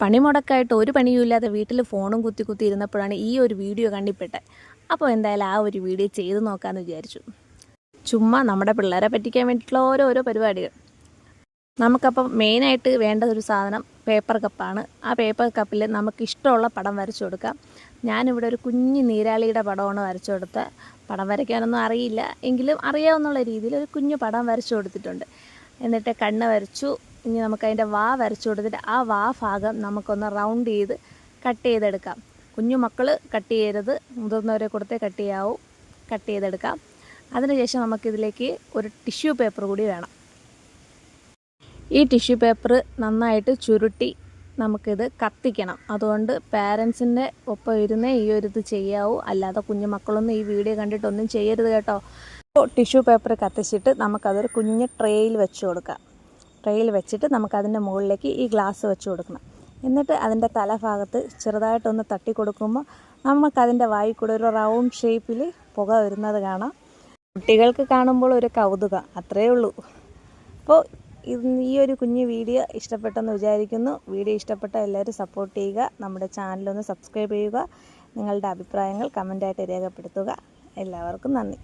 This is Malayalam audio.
പണിമുടക്കായിട്ട് ഒരു പണിയുമില്ലാതെ വീട്ടിൽ ഫോണും കുത്തി കുത്തി ഇരുന്നപ്പോഴാണ് ഈ ഒരു വീഡിയോ കണ്ടിപ്പെട്ടെ അപ്പോൾ എന്തായാലും ആ ഒരു വീഡിയോ ചെയ്ത് നോക്കാമെന്ന് വിചാരിച്ചു. ചുമ്മാ നമ്മുടെ പിള്ളേരെ പറ്റിക്കാൻ വേണ്ടിയിട്ടുള്ള ഓരോ പരിപാടികൾ. നമുക്കപ്പം മെയിനായിട്ട് വേണ്ട ഒരു സാധനം പേപ്പർ കപ്പാണ്. ആ പേപ്പർ കപ്പിൽ നമുക്ക് ഇഷ്ടമുള്ള പടം വരച്ചു കൊടുക്കാം. ഞാനിവിടെ ഒരു കുഞ്ഞ് നീരാളിയുടെ പടമാണ് വരച്ചു കൊടുത്ത. പടം വരയ്ക്കാനൊന്നും അറിയില്ല. എങ്കിലും അറിയാവുന്ന രീതിയിൽ ഒരു കുഞ്ഞു പടം വരച്ചു കൊടുത്തിട്ടുണ്ട്. എന്നിട്ട് കണ്ണ് വരച്ചു. ഇനി നമുക്ക് അതിന്റെ വാ വരച്ചു കൊടുത്തിട്ട് ആ വാ ഭാഗം നമുക്കൊന്ന് റൗണ്ട് ചെയ്ത് കട്ട് ചെയ്തെടുക്കാം. കുഞ്ഞു മക്കൾ കട്ട് ചെയ്യരുത്. മുതിർന്നവരെ കൊടുത്തേ കട്ട് ചെയ്യാവൂ. കട്ട് ചെയ്തെടുക്കാം. അതിനുശേഷം നമുക്കിതിലേക്ക് ഒരു ടിഷ്യൂ പേപ്പർ കൂടി വേണം. ഈ ടിഷ്യൂ പേപ്പർ നന്നായിട്ട് ചുരുട്ടി നമുക്കിത് കത്തിക്കണം. അതുകൊണ്ട് പാരൻസിന്റെ ഒപ്പം ഇരുന്നേ ഈ ഒരു ഇത് ചെയ്യാവൂ. അല്ലാതെ കുഞ്ഞു മക്കളൊന്നും ഈ വീഡിയോ കണ്ടിട്ടൊന്നും ചെയ്യരുത് കേട്ടോ. ടിഷ്യൂ പേപ്പർ കത്തിച്ചിട്ട് നമുക്കതൊരു കുഞ്ഞ് ട്രേയിൽ വെച്ച് കൊടുക്കാം. ട്രേയിൽ വെച്ചിട്ട് നമുക്കതിന്റെ മുകളിലേക്ക് ഈ ഗ്ലാസ് വെച്ച് കൊടുക്കണം. എന്നിട്ട് അതിന്റെ തലഭാഗത്ത് ചെറുതായിട്ടൊന്ന് തട്ടി കൊടുക്കുമ്പോൾ നമുക്കതിന്റെ വായിൽ കൂടെ ഒരു റൗണ്ട് ഷേപ്പിൽ പുക വരുന്നത് കാണാം. കുട്ടികൾക്ക് കാണുമ്പോൾ ഒരു കൗതുകം അത്രയേ ഉള്ളൂ. അപ്പോൾ ഇത് ഈ ഒരു കുഞ്ഞു വീഡിയോ ഇഷ്ടപ്പെട്ടെന്ന് വിചാരിക്കുന്നു. വീഡിയോ ഇഷ്ടപ്പെട്ട എല്ലാവരും സപ്പോർട്ട് ചെയ്യുക. നമ്മുടെ ചാനലൊന്ന് സബ്സ്ക്രൈബ് ചെയ്യുക. നിങ്ങളുടെ അഭിപ്രായങ്ങൾ കമന്റായിട്ട് രേഖപ്പെടുത്തുക. എല്ലാവർക്കും നന്ദി.